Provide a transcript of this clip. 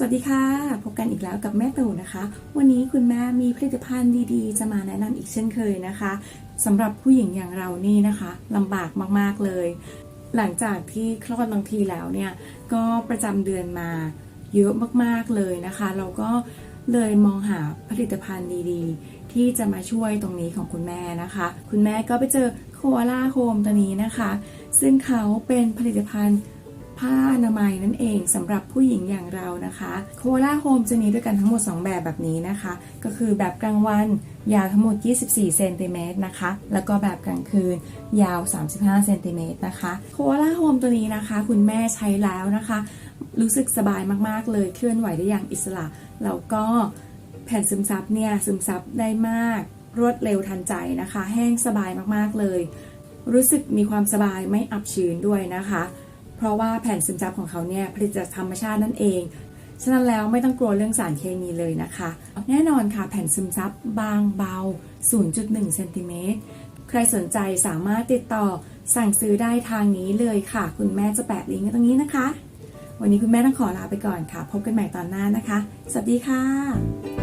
สวัสดีค่ะ พบกันอีกแล้วกับแม่ตู่นะคะ วันนี้คุณแม่มีผลิตภัณฑ์ดีๆ จะมาแนะนำอีกเช่นเคยนะคะสำหรับผู้หญิงอย่างเรานี่นะคะลำบากมากๆเลย หลังจากที่คลอดบางทีแล้วเนี่ย ก็ประจำเดือนมาเยอะมากๆเลยนะคะ เราก็เลยมองหาผลิตภัณฑ์ดีๆ ที่จะมาช่วยตรงนี้ของคุณแม่นะคะ คุณแม่ก็ไปเจอโคอาล่าโฮมตัวนี้นะคะ ซึ่งเขาเป็นผลิตภัณฑ์ ผ้าอนามัยนั่นเองสำหรับผู้หญิงอย่างเรานะคะ โคล่าโฮมจะมีด้วยกันทั้งหมด 2 แบบแบบนี้นะคะ ก็คือแบบกลางวันยาวทั้งหมด 24 เซนติเมตรนะคะ แล้วก็แบบกลางคืนยาว 35 เซนติเมตรนะคะ โคล่าโฮมตัวนี้นะคะ คุณแม่ใช้แล้วนะคะ รู้สึกสบายมากๆเลย เคลื่อนไหวได้อย่างอิสระ แล้วก็แผ่นซึมซับเนี่ยซึมซับได้มาก รวดเร็วทันใจนะคะ แห้งสบายมากๆเลย รู้สึกมีความสบายไม่อับชื้นด้วยนะคะ เพราะว่าแผ่นซึมซับของเขาเนี่ยผลิตจากธรรมชาตินั่นเอง ฉะนั้นแล้วไม่ต้องกลัวเรื่องสารเคมีเลยนะคะ แน่นอนค่ะแผ่นซึมซับบางเบา 0.1เซนติเมตรใครสนใจสามารถติดต่อสั่งซื้อได้ทางนี้เลยค่ะ คุณแม่จะแปะลิงก์ตรงนี้นะคะ วันนี้คุณแม่ต้องขอลาไปก่อนค่ะ พบกันใหม่ตอนหน้านะคะ สวัสดีค่ะ